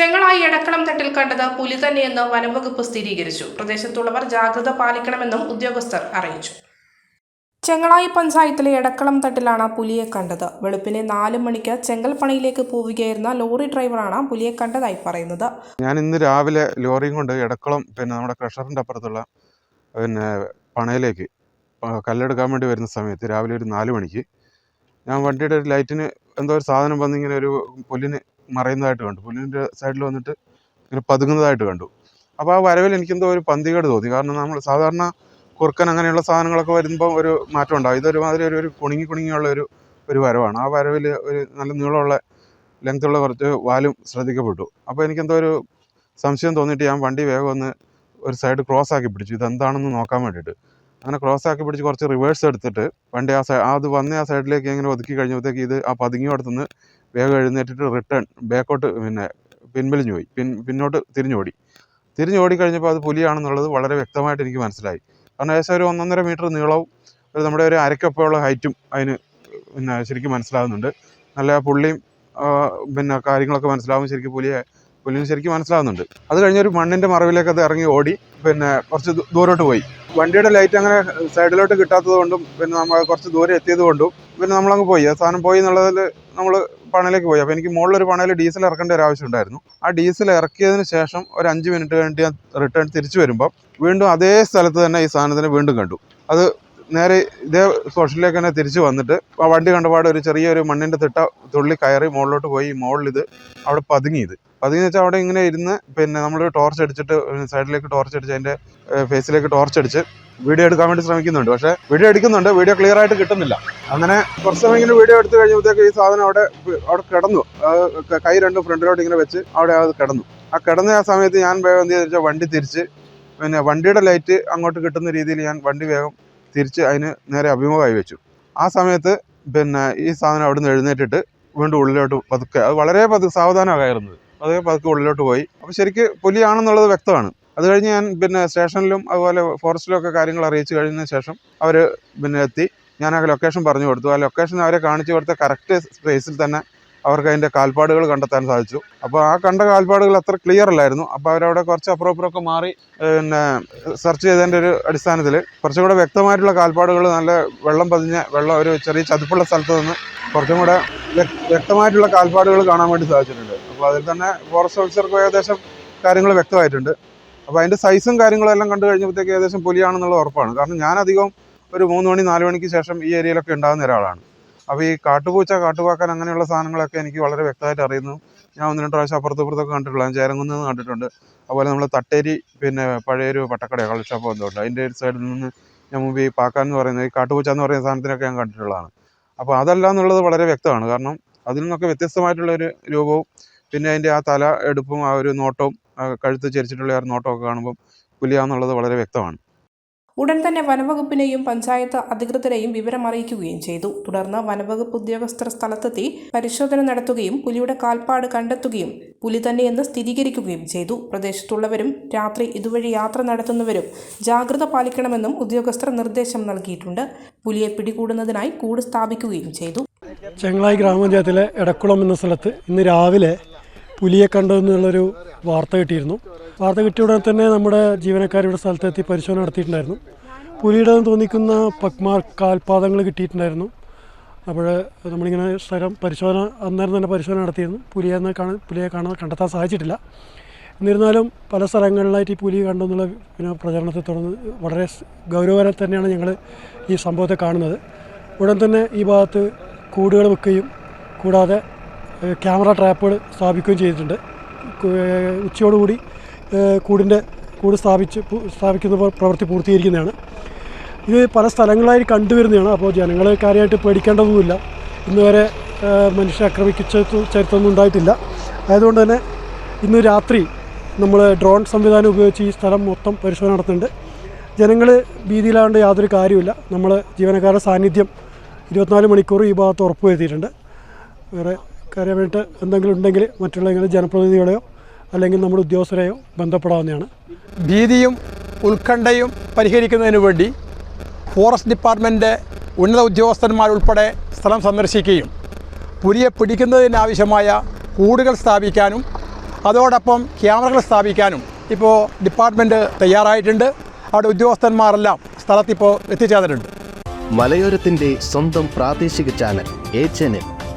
ചെങ്ങളായി എടക്കളം തട്ടിൽ കണ്ടത് പുലി തന്നെയെന്ന് വനംവകുപ്പ് സ്ഥിരീകരിച്ചു. പ്രദേശത്തുള്ളവർ ജാഗ്രത പാലിക്കണമെന്നും ഉദ്യോഗസ്ഥർ അറിയിച്ചു. ചെങ്ങളായി പഞ്ചായത്തിലെ എടക്കളം തട്ടിലാണ് പുലിയെ കണ്ടത്. വെളുപ്പിനെ നാല് മണിക്ക് ചെങ്കൽപ്പണിയിലേക്ക് പോവുകയായിരുന്ന ലോറി ഡ്രൈവറാണ് പുലിയെ കണ്ടതായി പറയുന്നത്. ഞാൻ ഇന്ന് രാവിലെ ലോറിയും കൊണ്ട് എടക്കളം പിന്നെ നമ്മുടെ ക്രഷറിന്റെ അപ്പുറത്തുള്ള പിന്നെ പണയിലേക്ക് കല്ലെടുക്കാൻ വേണ്ടി വരുന്ന സമയത്ത് രാവിലെ ഒരു നാല് മണിക്ക് ഞാൻ വണ്ടിയുടെ ഒരു ലൈറ്റിന് എന്തോ ഒരു സാധനം വന്നിങ്ങനെ ഒരു പുല്ലിന് മറയുന്നതായിട്ട് കണ്ടു. പുല്ലിന്റെ സൈഡിൽ വന്നിട്ട് ഇങ്ങനെ പതുങ്ങുന്നതായിട്ട് കണ്ടു. അപ്പോൾ ആ വരവിൽ എനിക്കെന്തോ ഒരു പന്തികേട് തോന്നി. കാരണം നമ്മൾ സാധാരണ കുറുക്കൻ അങ്ങനെയുള്ള സാധനങ്ങളൊക്കെ വരുമ്പോൾ ഒരു മാറ്റം ഉണ്ടാവും. ഇതൊരുമാതിരി ഒരു ഒരു കുണുങ്ങി കുണുങ്ങിയുള്ള ഒരു ഒരു വരവാണ്. ആ വരവിൽ ഒരു നല്ല നീളമുള്ള ലെങ്ത്തുള്ള കുറച്ച് വാലും ശ്രദ്ധിക്കപ്പെട്ടു. അപ്പോൾ എനിക്കെന്തോ ഒരു സംശയം തോന്നിയിട്ട് ഞാൻ വണ്ടി വേഗം ഒന്ന് ഒരു സൈഡ് ക്രോസ് ആക്കി പിടിച്ചു. ഇതെന്താണെന്ന് നോക്കാൻ വേണ്ടിയിട്ട്. അങ്ങനെ ക്രോസ് ആക്കി പിടിച്ച് കുറച്ച് റിവേഴ്സ് എടുത്തിട്ട് വണ്ടി ആ സൈഡ് അത് വന്ന ആ സൈഡിലേക്ക് ഇങ്ങനെ ഒതുക്കി കഴിഞ്ഞപ്പോഴത്തേക്ക് ഇത് ആ പതുങ്ങിയോടത്തുനിന്ന് വേഗം എഴുന്നേറ്റിട്ട് റിട്ടേൺ ബാക്കോട്ട് പിന്നെ പിൻവലിഞ്ഞു പോയി. പിൻ പിന്നോട്ട് തിരിഞ്ഞോടി. തിരിഞ്ഞോടി കഴിഞ്ഞപ്പോൾ അത് പുലിയാണെന്നുള്ളത് വളരെ വ്യക്തമായിട്ട് എനിക്ക് മനസ്സിലായി. കാരണം ഏകദേശം ഒരു ഒന്നൊന്നര മീറ്റർ നീളവും ഒരു നമ്മുടെ ഒരു അരക്കൊപ്പമുള്ള ഹൈറ്റും അതിന് പിന്നെ ശരിക്കും മനസ്സിലാകുന്നുണ്ട് നല്ല പുള്ളിയും പിന്നെ കാര്യങ്ങളൊക്കെ മനസ്സിലാവും ശരിക്കും പുലിയെ പുലിന് ശരിക്കും മനസ്സിലാവുന്നുണ്ട്. അത് കഴിഞ്ഞൊരു മണ്ണിന്റെ മറവിലേക്ക് അത് ഇറങ്ങി ഓടി പിന്നെ കുറച്ച് ദൂരോട്ട് പോയി. വണ്ടിയുടെ ലൈറ്റ് അങ്ങനെ സൈഡിലോട്ട് കിട്ടാത്തത് കൊണ്ടും പിന്നെ നമ്മൾ കുറച്ച് ദൂരെ എത്തിയത് കൊണ്ടും പിന്നെ നമ്മളങ്ങ് പോയി. ആ സാധനം പോയി എന്നുള്ളതിൽ നമ്മൾ പണയിലേക്ക് പോയി. അപ്പോൾ എനിക്ക് മുകളിലൊരു പണയിൽ ഡീസൽ ഇറക്കേണ്ട ഒരു ആവശ്യം ഉണ്ടായിരുന്നു. ആ ഡീസൽ ഇറക്കിയതിന് ശേഷം ഒരു അഞ്ച് മിനിറ്റ് വേണ്ടി ഞാൻ റിട്ടേൺ തിരിച്ചു വരുമ്പോൾ വീണ്ടും അതേ സ്ഥലത്ത് തന്നെ ഈ സാധനത്തിനെ വീണ്ടും കണ്ടു. അത് നേരെ ഇതേ സോഷ്യലിലേക്ക് തന്നെ തിരിച്ചു വന്നിട്ട് ആ വണ്ടി കണ്ടപാട് ഒരു ചെറിയൊരു മണ്ണിന്റെ തിട്ട തുള്ളി കയറി മുകളിലോട്ട് പോയി. മുകളിൽ ഇത് അവിടെ പതുങ്ങി പതുങ്ങി വെച്ചാൽ അവിടെ ഇങ്ങനെ ഇരുന്ന് പിന്നെ നമ്മൾ ടോർച്ച് അടിച്ചിട്ട് സൈഡിലേക്ക് ടോർച്ച് അടിച്ച് അതിന്റെ ഫേസിലേക്ക് ടോർച്ച് അടിച്ച് വീഡിയോ എടുക്കാൻ വേണ്ടി ശ്രമിക്കുന്നുണ്ട്. പക്ഷേ വീഡിയോ എടുക്കുന്നുണ്ട്. വീഡിയോ ക്ലിയർ ആയിട്ട് കിട്ടുന്നില്ല. അങ്ങനെ കുറച്ച് സമയം ഇങ്ങനെ വീഡിയോ എടുത്തു കഴിഞ്ഞപ്പോഴത്തേക്ക് ഈ സാധനം അവിടെ അവിടെ കിടന്നു. ക- രണ്ടും ഫ്രണ്ടിലോട്ട് ഇങ്ങനെ വെച്ച് അവിടെ അത് കിടന്നു. ആ കിടന്ന ആ സമയത്ത് ഞാൻ വേഗം എന്ത് ചെയ്തെന്ന് വണ്ടി തിരിച്ച് പിന്നെ വണ്ടിയുടെ ലൈറ്റ് അങ്ങോട്ട് കിട്ടുന്ന രീതിയിൽ ഞാൻ വണ്ടി വേഗം തിരിച്ച് അതിന് നേരെ അഭിമുഖമായി വെച്ചു. ആ സമയത്ത് പിന്നെ ഈ സാധനം അവിടെ നിന്ന് എഴുന്നേറ്റിട്ട് വീണ്ടും ഉള്ളിലോട്ട് പതുക്കെ. അത് വളരെ പതുക്കെ സാവധാനമാണ് കയറുന്നത് അതേ പതുക്കെ ഉള്ളിലോട്ട് പോയി. അപ്പോൾ ശരിക്ക് പുലിയാണെന്നുള്ളത് വ്യക്തമാണ്. അത് കഴിഞ്ഞ് ഞാൻ പിന്നെ സ്റ്റേഷനിലും അതുപോലെ ഫോറസ്റ്റിലും ഒക്കെ കാര്യങ്ങൾ അറിയിച്ചു കഴിഞ്ഞതിന് ശേഷം അവർ പിന്നെ എത്തി. ഞാൻ ആ ലൊക്കേഷൻ പറഞ്ഞു കൊടുത്തു. ആ ലൊക്കേഷൻ അവരെ കാണിച്ചു കൊടുത്ത കറക്റ്റ് സ്പേസിൽ തന്നെ അവർക്ക് അതിന്റെ കാൽപ്പാടുകൾ കണ്ടെത്താൻ സാധിച്ചു. അപ്പോൾ ആ കണ്ട കാൽപ്പാടുകൾ അത്ര ക്ലിയർ അല്ലായിരുന്നു. അപ്പോൾ അവരവിടെ കുറച്ച് അപ്പുറപ്പുറമൊക്കെ മാറി പിന്നെ സെർച്ച് ചെയ്തതിന്റെ ഒരു അടിസ്ഥാനത്തിൽ കുറച്ചും കൂടെ വ്യക്തമായിട്ടുള്ള കാൽപ്പാടുകൾ നല്ല വെള്ളം പതിഞ്ഞ വെള്ളം ഒരു ചെറിയ ചതുപ്പുള്ള സ്ഥലത്ത് നിന്ന് കുറച്ചും കൂടെ വ്യക്തമായിട്ടുള്ള കാൽപ്പാടുകൾ കാണാൻ വേണ്ടി സാധിച്ചിട്ടുണ്ട്. അപ്പോൾ അതിൽ തന്നെ ഫോറസ്റ്റ് ഓഫീസർക്ക് ഏകദേശം കാര്യങ്ങൾ വ്യക്തമായിട്ടുണ്ട്. അപ്പോൾ അതിന്റെ സൈസും കാര്യങ്ങളും എല്ലാം കണ്ടു കഴിഞ്ഞപ്പോഴത്തേക്ക് ഏകദേശം പുലിയാണെന്നുള്ള ഉറപ്പാണ്. കാരണം ഞാൻ അധികം ഒരു മൂന്ന് മണി നാല് മണിക്ക് ശേഷം ഈ ഏരിയയിലൊക്കെ ഉണ്ടാകുന്ന ഒരാളാണ്. അപ്പോൾ ഈ കാട്ടുപൂച്ച കാട്ടുപാക്കാൻ അങ്ങനെയുള്ള സാധനങ്ങളൊക്കെ എനിക്ക് വളരെ വ്യക്തമായിട്ട് അറിയുന്നു. ഞാൻ ഒന്ന് രണ്ട് പ്രാവശ്യം അപ്പുറത്തും ഇപ്പുറത്തൊക്കെ കണ്ടിട്ടുള്ള. ഞാൻ ചേരങ്കുന്ന് കണ്ടിട്ടുണ്ട്. അതുപോലെ നമ്മൾ തട്ടേരി പിന്നെ പഴയൊരു പട്ടക്കട കള്ളുഷാപ്പോ ഷോപ്പ് ഉണ്ട് അതിന്റെ ഒരു സൈഡിൽ നിന്ന് ഞാൻ മുമ്പ് ഈ പാക്കാൻ എന്ന് പറയുന്നത് ഈ കാട്ടുപൂച്ച എന്ന് പറയുന്ന സാധനത്തിനൊക്കെ ഞാൻ കണ്ടിട്ടുള്ളതാണ്. അപ്പോൾ അതല്ല എന്നുള്ളത് വളരെ വ്യക്തമാണ്. കാരണം അതിൽ നിന്നൊക്കെ വ്യത്യസ്തമായിട്ടുള്ള ഒരു രൂപവും പിന്നെ അതിന്റെ ആ തല എടുപ്പും ആ ഒരു നോട്ടവും കഴുത്ത് ചരിച്ചിട്ടുള്ള ആ ഒരു നോട്ടമൊക്കെ കാണുമ്പോൾ പുലിയാന്നുള്ളത് വളരെ വ്യക്തമാണ്. ഉടൻ തന്നെ വനവകുപ്പിനെയും പഞ്ചായത്ത് അധികൃതരെയും വിവരം അറിയിക്കുകയും ചെയ്തു. തുടർന്ന് വനവകുപ്പ് ഉദ്യോഗസ്ഥർ സ്ഥലത്തെത്തി പരിശോധന നടത്തുകയും പുലിയുടെ കാൽപ്പാട് കണ്ടെത്തുകയും പുലി തന്നെയെന്ന് സ്ഥിരീകരിക്കുകയും ചെയ്തു. പ്രദേശത്തുള്ളവരും രാത്രി ഇതുവഴി യാത്ര നടത്തുന്നവരും ജാഗ്രത പാലിക്കണമെന്നും ഉദ്യോഗസ്ഥർ നിർദ്ദേശം നൽകിയിട്ടുണ്ട്. പുലിയെ പിടികൂടുന്നതിനായി കൂട് സ്ഥാപിക്കുകയും ചെയ്തു. ചെങ്ങളായി ഗ്രാമപഞ്ചായത്തിലെ എടക്കുളം എന്ന സ്ഥലത്ത് ഇന്ന് രാവിലെ പുലിയെ കണ്ടു എന്നുള്ളൊരു വാർത്ത കിട്ടിയിരുന്നു. വാർത്ത കിട്ടിയ ഉടനെ തന്നെ നമ്മുടെ ജീവനക്കാർ ഇവിടെ സ്ഥലത്തെത്തി പരിശോധന നടത്തിയിട്ടുണ്ടായിരുന്നു. പുലിയുടെ തോന്നിക്കുന്ന പക്മാർ കാൽപാദങ്ങൾ കിട്ടിയിട്ടുണ്ടായിരുന്നു. അപ്പോൾ നമ്മളിങ്ങനെ സ്ഥലം പരിശോധന അന്നേരം തന്നെ പരിശോധന നടത്തിയിരുന്നു. പുലിയെ കാണാൻ പുലിയെ കാണാൻ കണ്ടെത്താൻ സാധിച്ചിട്ടില്ല. എന്നിരുന്നാലും പല സ്ഥലങ്ങളിലായിട്ട് ഈ പുലി കണ്ടെന്നുള്ള പിന്നെ പ്രചരണത്തെ തുടർന്ന് വളരെ ഗൗരവകരം തന്നെയാണ് ഞങ്ങൾ ഈ സംഭവത്തെ കാണുന്നത്. ഉടൻ തന്നെ ഈ ഭാഗത്ത് കൂടുകൾ വെക്കുകയും കൂടാതെ ക്യാമറ ട്രാപ്പുകൾ സ്ഥാപിക്കുകയും ചെയ്തിട്ടുണ്ട്. ഉച്ചയോടുകൂടി കൂടിന്റെ കൂട് സ്ഥാപിച്ച് സ്ഥാപിക്കുന്ന പ്രവൃത്തി പൂർത്തീകരിക്കുന്നതാണ്. ഇത് പല സ്ഥലങ്ങളായി കണ്ടുവരുന്നതാണ്. അപ്പോൾ ജനങ്ങൾ കാര്യമായിട്ട് പേടിക്കേണ്ടതൊന്നുമില്ല. ഇന്ന് വരെ ഏഹ്, മനുഷ്യരെ ആക്രമിച്ച ചരിത്രമൊന്നും ഉണ്ടായിട്ടില്ല. ആയതുകൊണ്ട് തന്നെ ഇന്ന് രാത്രി നമ്മൾ ഡ്രോൺ സംവിധാനം ഉപയോഗിച്ച് ഈ സ്ഥലം മൊത്തം പരിശോധന നടത്തുന്നുണ്ട്. ജനങ്ങൾ ഭീതിയിലാണ്ട് യാതൊരു കാര്യമില്ല നമ്മൾ ജീവനക്കാരുടെ സാന്നിധ്യം ഇരുപത്തിനാല് മണിക്കൂർ ഈ ഭാഗത്ത് ഉറപ്പ് വരുത്തിയിട്ടുണ്ട് വേറെ കാര്യമായിട്ട് എന്തെങ്കിലും ഉണ്ടെങ്കിൽ മറ്റുള്ള ജനപ്രതിനിധികളെയോ അല്ലെങ്കിൽ നമ്മുടെ ഉദ്യോഗസ്ഥരെയോ ബന്ധപ്പെടാവുന്നതാണ്. ഭീതിയും ഉത്കണ്ഠയും പരിഹരിക്കുന്നതിന് വേണ്ടി ഫോറസ്റ്റ് ഡിപ്പാർട്ട്മെന്റ് ഉന്നത ഉദ്യോഗസ്ഥന്മാരുൾപ്പെടെ സ്ഥലം സന്ദർശിക്കുകയും പുലിയെ പിടിക്കുന്നതിനാവശ്യമായ കൂടുകൾ സ്ഥാപിക്കാനും അതോടൊപ്പം ക്യാമറകൾ സ്ഥാപിക്കാനും ഇപ്പോൾ ഡിപ്പാർട്ട്മെന്റ് തയ്യാറായിട്ടുണ്ട്. അവിടെ ഉദ്യോഗസ്ഥന്മാരെല്ലാം സ്ഥലത്തിപ്പോൾ എത്തിച്ചേർന്നിട്ടുണ്ട്. മലയോരത്തിന്റെ സ്വന്തം പ്രാദേശിക ചാനൽ എ ചാനൽ.